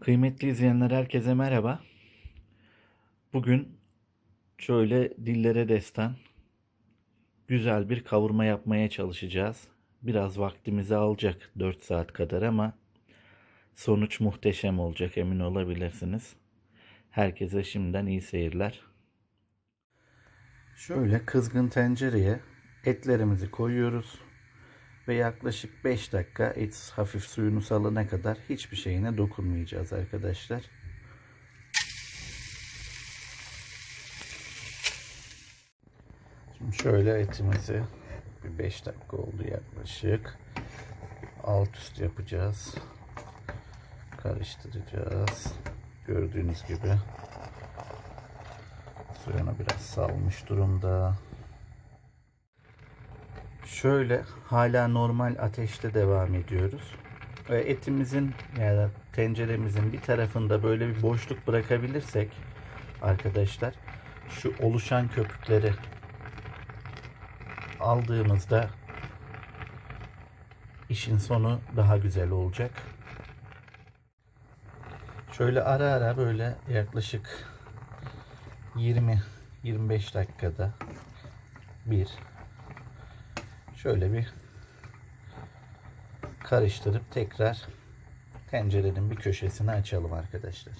Kıymetli izleyenler herkese merhaba. Bugün şöyle dillere destan güzel bir kavurma yapmaya çalışacağız. Biraz vaktimizi alacak 4 saat kadar ama sonuç muhteşem olacak emin olabilirsiniz. Herkese şimdiden iyi seyirler. Şöyle kızgın tencereye etlerimizi koyuyoruz ve yaklaşık 5 dakika et hafif suyunu salana kadar hiçbir şeyine dokunmayacağız arkadaşlar. Şimdi şöyle etimizi bir 5 dakika oldu yaklaşık. Alt üst yapacağız. Karıştıracağız. Gördüğünüz gibi suyunu biraz salmış durumda. Şöyle hala normal ateşte devam ediyoruz. Ve etimizin ya da tenceremizin bir tarafında böyle bir boşluk bırakabilirsek arkadaşlar şu oluşan köpükleri aldığımızda işin sonu daha güzel olacak. Şöyle ara ara böyle yaklaşık 20-25 dakikada bir şöyle bir karıştırıp tekrar tencerenin bir köşesini açalım arkadaşlar.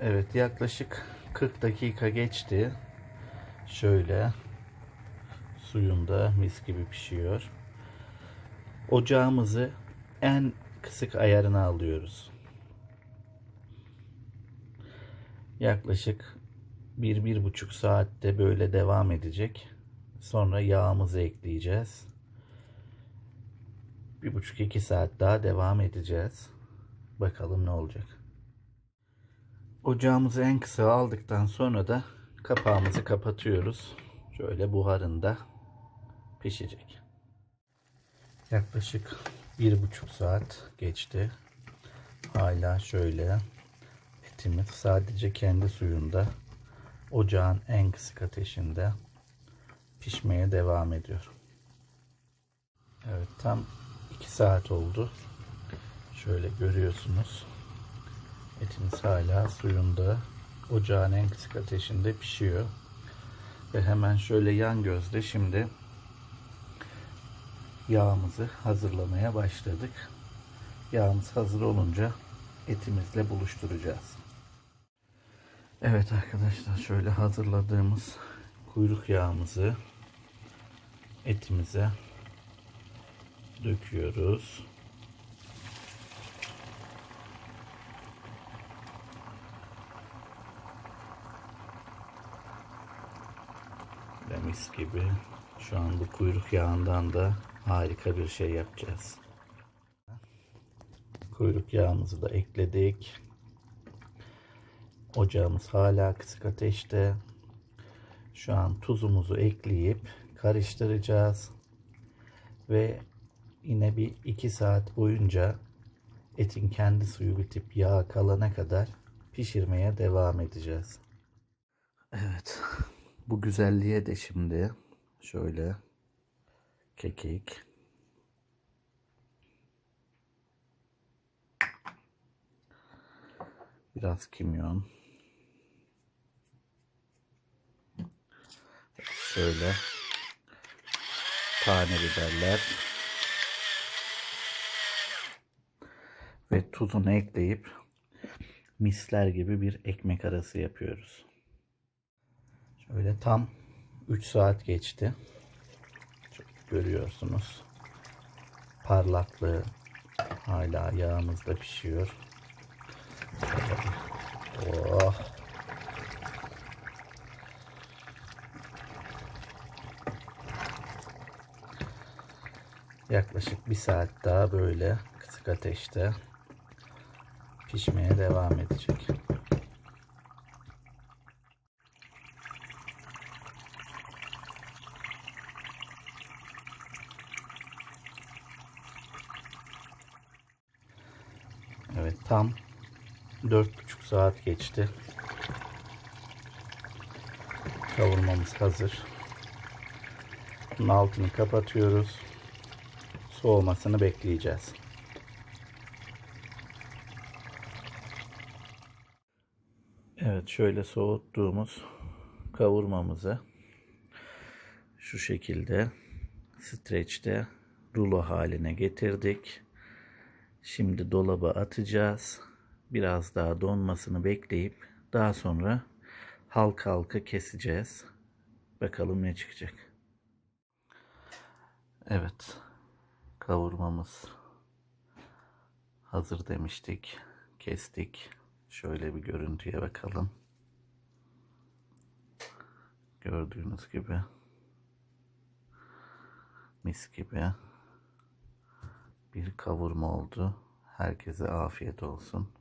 Evet yaklaşık 40 dakika geçti. Şöyle suyunda mis gibi pişiyor. Ocağımızı en kısık ayarına alıyoruz. Yaklaşık 1-1,5 saatte böyle devam edecek. Sonra yağımızı ekleyeceğiz. Bir buçuk iki saat daha devam edeceğiz. Bakalım ne olacak. Ocağımızı en kısa aldıktan sonra da kapağımızı kapatıyoruz. Şöyle buharında pişecek. Yaklaşık bir buçuk saat geçti. Hala şöyle etimiz sadece kendi suyunda ocağın en kısık ateşinde pişmeye devam ediyor. Evet tam 2 saat oldu. Şöyle görüyorsunuz. Etimiz hala suyunda ocağın en kısık ateşinde pişiyor. Ve hemen şöyle yan gözle şimdi yağımızı hazırlamaya başladık. Yağımız hazır olunca etimizle buluşturacağız. Evet arkadaşlar şöyle hazırladığımız kuyruk yağımızı etimize döküyoruz. Ve mis gibi şu an bu kuyruk yağından da harika bir şey yapacağız. Kuyruk yağımızı da ekledik. Ocağımız hala kısık ateşte. Şu an tuzumuzu ekleyip karıştıracağız. Ve yine bir 2 saat boyunca etin kendi suyu bitip yağ kalana kadar pişirmeye devam edeceğiz. Evet. Bu güzelliğe de şimdi şöyle kekik biraz kimyon şöyle tane biberler ve tuzunu ekleyip misler gibi bir ekmek arası yapıyoruz. Şöyle tam 3 saat geçti. Görüyorsunuz. Parlaklığı hala yağımızda pişiyor. Oh. Yaklaşık bir saat daha böyle kısık ateşte pişmeye devam edecek. Evet tam dört buçuk saat geçti. Kavurmamız hazır. Bunun altını kapatıyoruz. Soğumasını bekleyeceğiz. Evet şöyle soğuttuğumuz kavurmamızı şu şekilde streçte rulo haline getirdik. Şimdi dolaba atacağız. Biraz daha donmasını bekleyip daha sonra halka halka keseceğiz. Bakalım ne çıkacak. Evet. Kavurmamız hazır demiştik. Kestik. Şöyle bir görüntüye bakalım. Gördüğünüz gibi mis gibi bir kavurma oldu. Herkese afiyet olsun.